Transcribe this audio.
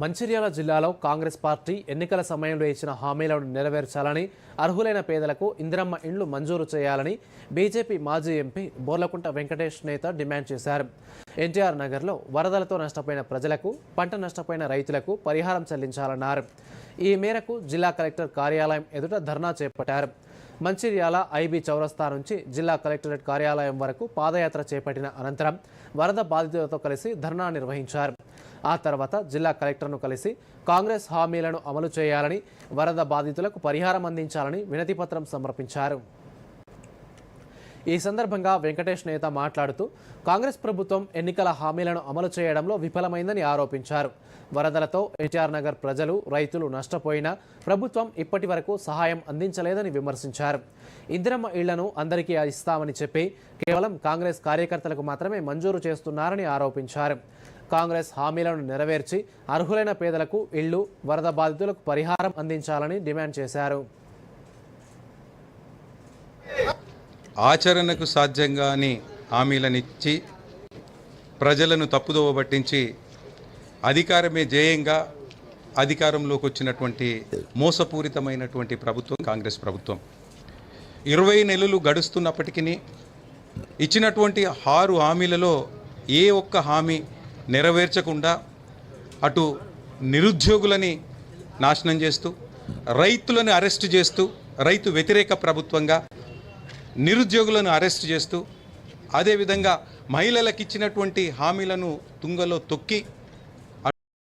మంచిర్యాల జిల్లాలో కాంగ్రెస్ పార్టీ ఎన్నికల సమయంలో ఇచ్చిన హామీలను నెరవేర్చాలని అర్హులైన పేదలకు ఇందిరమ్మ ఇండ్లు మంజూరు చేయాలని బీజేపీ మాజీ ఎంపీ బోర్లకుంట వెంకటేష్ నేత డిమాండ్ చేశారు. ఎన్టీఆర్ నగర్లో వరదలతో నష్టపోయిన ప్రజలకు పంట నష్టపోయిన రైతులకు పరిహారం చెల్లించాలన్నారు. ఈ మేరకు జిల్లా కలెక్టర్ కార్యాలయం ఎదుట ధర్నా చేపట్టారు. మంచిర్యాల ఐబీ చౌరస్తా నుంచి జిల్లా కలెక్టరేట్ కార్యాలయం వరకు పాదయాత్ర చేపట్టిన అనంతరం వరద బాధితులతో కలిసి ధర్నా నిర్వహించారు. ఆ తర్వాత జిల్లా కలెక్టర్ను కలిసి కాంగ్రెస్ హామీలను అమలు చేయాలని వరద బాధితులకు పరిహారం అందించాలని వినతిపత్రం సమర్పించారు. ఈ సందర్భంగా వెంకటేష్ నేత మాట్లాడుతూ కాంగ్రెస్ ప్రభుత్వం ఎన్నికల హామీలను అమలు చేయడంలో విఫలమైందని ఆరోపించారు. వరదలతో ఎన్టీఆర్ నగర్ ప్రజలు రైతులు నష్టపోయినా ప్రభుత్వం ఇప్పటి వరకు సహాయం అందించలేదని విమర్శించారు. ఇందిరమ్మ ఇళ్ళను అందరికీ ఇస్తామని చెప్పి కేవలం కాంగ్రెస్ కార్యకర్తలకు మాత్రమే మంజూరు చేస్తున్నారని ఆరోపించారు. కాంగ్రెస్ హామీలను నెరవేర్చి అర్హులైన పేదలకు ఇళ్ళు వరద బాధితులకు పరిహారం అందించాలని డిమాండ్ చేశారు. ఆచరణకు సాధ్యంగాని హామీలనిచ్చి ప్రజలను తప్పుదోవ పట్టించి అధికారమే జేయంగా అధికారంలోకి వచ్చినటువంటి మోసపూరితమైనటువంటి ప్రభుత్వం కాంగ్రెస్ ప్రభుత్వం. ఇరవై నెలలు గడుస్తున్నప్పటికీ ఇచ్చినటువంటి ఆరు హామీలలో ఏ ఒక్క హామీ నెరవేర్చకుండా అటు నిరుద్యోగులని నాశనం చేస్తూ రైతులను అరెస్ట్ చేస్తూ రైతు వ్యతిరేక ప్రభుత్వంగా నిరుద్యోగులను అరెస్ట్ చేస్తూ అదేవిధంగా మహిళలకు ఇచ్చినటువంటి హామీలను తుంగలో తొక్కి